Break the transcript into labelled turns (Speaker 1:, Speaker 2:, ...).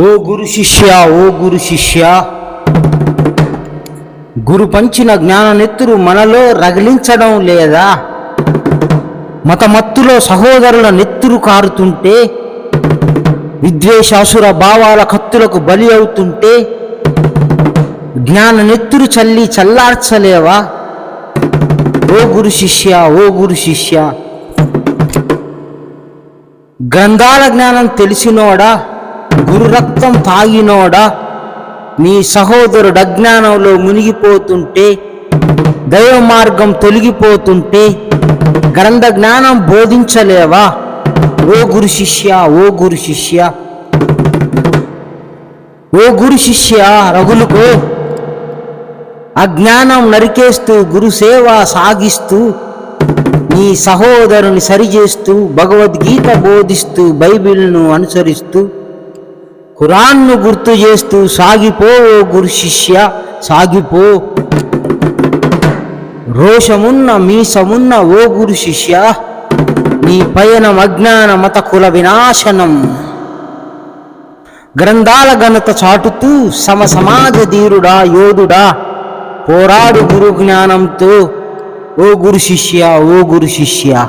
Speaker 1: ఓ గురు శిష్య ఓ గురు శిష్య. గురు పంచిన జ్ఞాననెత్తురు మనలో రగిలించడం లేదా? మతమత్తులో సహోదరుల నెత్తురు కారుతుంటే? విద్వేషాసుర భావాల కత్తులకు బలి అవుతుంటే? జ్ఞాన నెత్తురు చల్లి చల్లార్చలేవా? ఓ గురు శిష్య ఓ గురు శిష్య. గ్రంథాల జ్ఞానం తెలిసినోడా? గురు రక్తం తాగినోడా నీ సహోదరుడు అజ్ఞానంలో మునిగిపోతుంటే దైవ మార్గం తొలగిపోతుంటే గ్రంథ జ్ఞానం బోధించలేవా? ఓ గురు శిష్య ఓ గురు శిష్య. ఓ గురు శిష్య రఘులుకో అజ్ఞానం నరికేస్తూ గురుసేవ సాగిస్తూ నీ సహోదరుని సరిచేస్తూ భగవద్గీత బోధిస్తూ బైబిల్ను అనుసరిస్తూ ఖురాన్ను గుర్తు చేస్తూ సాగిపో ఓ గురు శిష్య సాగిపో. రోషమున్న మీసమున్న ఓ గురు శిష్య నీ పయనం అజ్ఞాన మత కుల వినాశనం. గ్రంథాల ఘనత చాటుతూ సమ సమాజ ధీరుడా యోధుడా పోరాడు గురు జ్ఞానంతో ఓ గురు శిష్య ఓ గురు శిష్య.